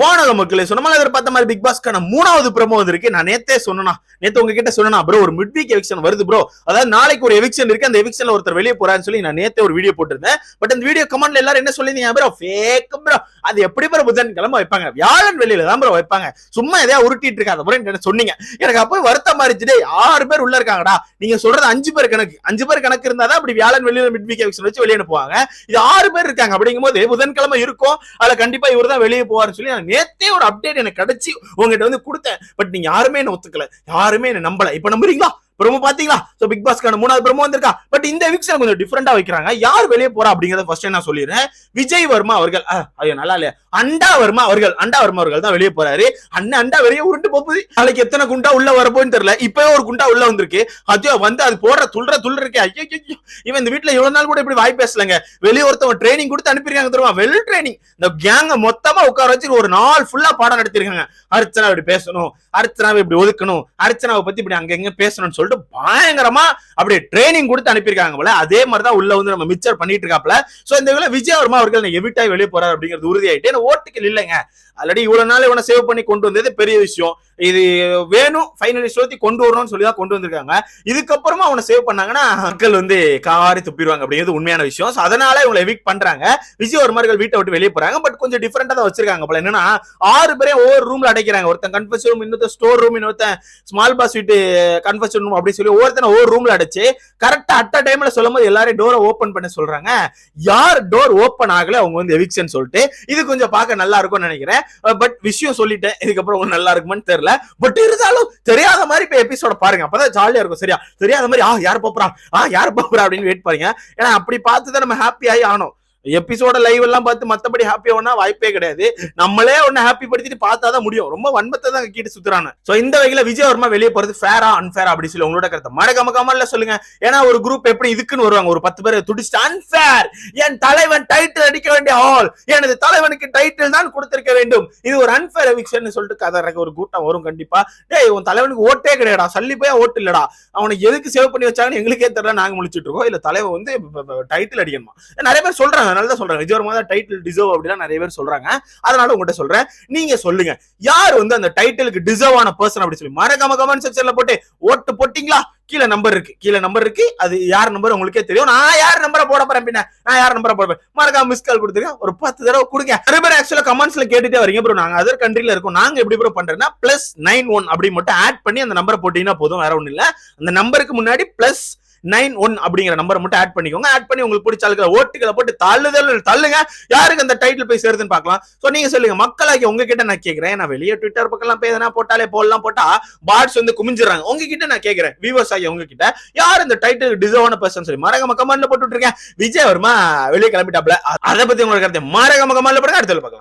வானக மக்களே சொன்னமால எதிர்பார்த்த மாதிரி பிக் பாஸ்க்கான மூணாவது ப்ரமோ வந்திருக்கு நான் நேத்தே சொன்னா நேத்து உங்ககிட்ட சொன்னா ப்ரோ ஒரு மிட் வீக் எவிக்ஷன் வருது ப்ரோ அதாவது நாளைக்கு ஒரு எவிக்ஷன் இருக்கு. அந்த எவிக்ஷன்ல ஒருத்தர் வெளியே போறான்னு சொல்லி நான் நேத்தே ஒரு வீடியோ போட்டிருந்தேன். பட் அந்த வீடியோ கமெண்ட்ல எல்லாரும் என்ன சொல்லிருந்தீங்க ப்ரோ ஃபேக் ப்ரோ அது எப்படி ப்ரோ புதன் கிழமை வைப்பாங்க. வியாழன் வெளியில தான் ப்ரோ வைப்பாங்க. சும்மா எதையா உருட்டிட்டு இருக்காத ப்ரோ என்ன சொன்னீங்க. எனக்கு அப்போ வருத்தமா இருந்துச்சு. ஆறு பேர் உள்ள இருக்காங்கடா. நீங்க சொல்றது அஞ்சு பேர் கணக்கு. அஞ்சு பேர் கணக்கு இருந்தாதான் அப்படி வியாழன் வெளியில மிட் வீக் எவிக்ஷன் வச்சு வெளியே அனுப்புவாங்க. இது ஆறு பேர் இருக்காங்க. அப்படிங்கும்போது புதன்கிழமை இருக்கும். அதுல கண்டிப்பா இவர் தான் வெளியே போவார்னு சொல்லி நான் நேத்தே ஒரு அப்டேட் எனக்கு கிடைச்சி உங்ககிட்ட வந்து கொடுத்தேன். பட் நீங்க யாருமே என்ன ஒத்துக்கல. யாருமே என்ன நம்பல. இப்ப நம்புறீங்களா? ப்ரோமோ பாத்தீங்களா சோ பிக் பாஸ்க்கான மூணாவது ப்ரோமோ வந்திருக்கா? பட் இந்த எவிக்ஷன் கொஞ்சம் டிஃபரெண்டா வைக்கிறாங்க. யார் வெளியே போறா அப்படிங்கறத ஃபர்ஸ்ட் நான் சொல்லிடுறேன். விஜய் வர்மா அவர்கள் ஐயோ நல்லா இல்லையா? அண்டா வர்மா அவர்கள் அண்டா வர்மா அவர்கள் தான் வெளியே போறாரு. அண்ணன் அண்டா வெளியே உருண்டு போகுது. நாளைக்கு எத்தனை குண்டா உள்ள வரப்போன்னு தெரியல. இப்பவே ஒரு குண்டா உள்ள வந்திருக்கு. ஐயோ வந்து அது போடுற துள்ற துள்ற இருக்கே. ஐயோ ஐயோ, இவன் இந்த வீட்டுல இவ்வளவு நாள் கூட இப்படி வாய் பேசலங்க. வெளியே ஒருத்தவன் ட்ரைனிங் கொடுத்து அனுப்பிருக்காங்க தெரியுமா? வெல் ட்ரைனிங் இந்த கேங்க மொத்தமா உட்கார வச்சு ஒரு நாள் ஃபுல்லா பாடம் நடத்திருக்காங்க அர்ச்சனா இப்படி பேசணும். அர்ச்சனாவை இப்படி ஒதுக்கணும். அர்ச்சனாவை பத்தி இப்படி அங்க எங்க பேசணும்னு சொல்லி சொல்லிட்டு பயங்கரமா அப்படியே ட்ரைனிங் கொடுத்து அனுப்பியிருக்காங்க போல. அதே மாதிரி தான் உள்ள வந்து நம்ம மிச்சர் பண்ணிட்டு இருக்காப்ல சோ இந்த வேலை விஜய் அவர்கள் எவிட்டாய் வெளியே போறாரு அப்படிங்கிறது உறுதியாயிட்டு ஏன்னா ஓட்டுக்கள் இல்லைங்க. ஆல்ரெடி இவ்வளவு நாள் இவனை சேவ் பண்ணி கொண்டு வந்தது பெரிய விஷயம். இது வேணும் ஃபைனலி சொல்லி கொண்டு வரணும்னு சொல்லி தான் கொண்டு வந்திருக்காங்க. இதுக்கப்புறமா அவனை சேவ் பண்ணாங்கன்னா மக்கள் வந்து காரி துப்பிடுவாங்க அப்படிங்கிறது உண்மையான விஷயம். So அதனால இவங்களை எவிக் பண்றாங்க. விஜய் ஒரு வீட்டை விட்டு வெளியே போறாங்க. பட் கொஞ்சம் டிஃப்ரெண்டா தான் வச்சிருக்காங்க போல. என்னன்னா ஆறு பேரையும் ஒவ்வொரு ரூம்ல அடைக்கிறாங்க. ஒருத்தன் கன்ஃபர்ஸ் ரூம் இன்னொருத்தன் ஸ்டோர் ரூம் இன்னொருத்தன் ஸ்மால் பாஸ் வீட்டு கன்ஃபர்ஸ் ரூம் அப்படின்னு சொல்லி ஒவ்வொருத்தனை ஒவ்வொரு ரூம்ல அடைச்சு கரெக்டா அட்ட டைம்ல சொல்லும் போது எல்லாரையும் டோரை ஓப்பன் பண்ண சொல்றாங்க. யார் டோர் ஓப்பன் ஆகல? அவங்க வந்து எவிக்ஷன் சொல்லிட்டு இது கொஞ்சம் பார்க்க நல்லா இருக்கும்னு நினைக்கிறேன். பட் விஷயம் சொல்லிட்டேன். இதுக்கப்புறம் உங்களுக்கு நல்லா இருக்குமான்னு தெரியல. பட் இருந்தாலும் தெரியாத மாதிரி இப்ப எபிசோட பாருங்க. அப்பதான் ஜாலியா இருக்கும் சரியா? தெரியாத மாதிரி ஆ யார் பாப்புறா ஆ யார் பாப்புறா அப்படின்னு வெயிட் பாருங்க ஏன்னா அப்படி பார்த்து தான் நம்ம ஹாப்பி ஆகி ஆனோம் எபிசோட லைவ் எல்லாம் பார்த்து மத்தபடி ஹாப்பி ஆனா வாய்ப்பே கிடையாது. நம்மளே ஒன்னு ஹாப்பி படுத்திட்டு பார்த்தா தான் முடியும். ரொம்ப வன்மத்தை தான் கீட்டு சுத்துறாங்க சோ இந்த வகையில விஜய் வர்மா வெளியே போறது ஃபேரா அன்ஃபேரா அப்படி சொல்லி உங்களோட கருத்தை மறக்காம கமெண்ட்ல சொல்லுங்க. ஏன்னா ஒரு குரூப் எப்படி இதுக்குன்னு வருவாங்க. ஒரு பத்து பேர் துடிச்சு அன்ஃபேர் என் தலைவன் டைட்டில் அடிக்க வேண்டிய ஆள். எனது தலைவனுக்கு டைட்டில் தான் கொடுத்திருக்க வேண்டும். இது ஒரு அன்ஃபேர் எவிக்ஷன் சொல்லிட்டு கதை ஒரு கூட்டம் வரும் கண்டிப்பா. டேய் உன் தலைவனுக்கு ஓட்டே கிடையாடா சல்லி போய் ஓட்டு இல்லடா. அவனுக்கு எதுக்கு சேவ் பண்ணி வச்சாங்கன்னு எங்களுக்கே தெரியல. நாங்க முழிச்சிட்டு இருக்கோம். இல்ல தலைவன் வந்து டைட்டில் அடிக்கணுமா? நிறைய பேர் சொல்றாங்க அதனால தான் சொல்றாங்க விஜய் தான் டைட்டில் டிசர்வ் அப்படிலாம் நிறைய பேர் சொல்றாங்க. அதனால உங்ககிட்ட சொல்றேன். நீங்க சொல்லுங்க. யார் வந்து அந்த டைட்டிலுக்கு டிசர்வ் ஆன பர்சன் அப்படின்னு சொல்லி மறக்காம கமெண்ட் செக்ஷன்ல போட்டு ஓட்டு போட்டீங்களா? கீழே நம்பர் இருக்கு. கீழே நம்பர் இருக்கு. அது யார் நம்பர் உங்களுக்கே தெரியும். நான் யார் நம்பரை போட போறேன் பின்ன? நான் யார் நம்பரை போட போறேன்? மறக்காம மிஸ் கால் கொடுத்துருக்கேன் ஒரு பத்து தடவை கொடுங்க. நிறைய பேர் ஆக்சுவலா கமெண்ட்ஸ்ல கேட்டுட்டே வரீங்க ப்ரோ நாங்க அதர் கண்ட்ரில இருக்கோம். நாங்க எப்படி ப்ரோ பண்றேன்னா பிளஸ் நைன் ஒன் அப்படி மட்டும் ஆட் பண்ணி அந்த நம்பரை போட்டீங்கன்னா போதும். வேற ஒன்றும் இல்ல. அந்த நம்பருக்கு முன்னாடி பிளஸ் நைன் ஒன் அப்படிங்கிற நம்பரை மட்டும் ஆட் பண்ணிக்கோங்க. ஆட் பண்ணி உங்களுக்கு பிடிச்ச ஆளுகளை ஓட்டுகளை போட்டு தள்ளுதல் தள்ளுங்க. யாருக்கு அந்த டைட்டில் போய் சேருதுன்னு பார்க்கலாம். ஸோ நீங்க சொல்லுங்க மக்களாகி உங்ககிட்ட நான் கேக்குறேன். நான் வெளியே ட்விட்டர் பக்கம்லாம் போய் எதனா போட்டாலே போடலாம் போட்டா பாட்ஸ் வந்து குமிஞ்சிடறாங்க. உங்ககிட்ட நான் கேக்குறேன். வியூவர்ஸ் ஆகி உங்ககிட்ட யார் இந்த டைட்டில் டிசர்வான பர்சன் சொல்லி மரகம கமெண்ட்ல போட்டு இருக்கேன். விஜய் வர்மா வெளியே கிளம்பிட்டாப்ல. அதை பத்தி உங்களுக்கு கருத்து மறக்காம கமெண்ட்ல போடுங்க அடுத்த பார்க்கலாம்.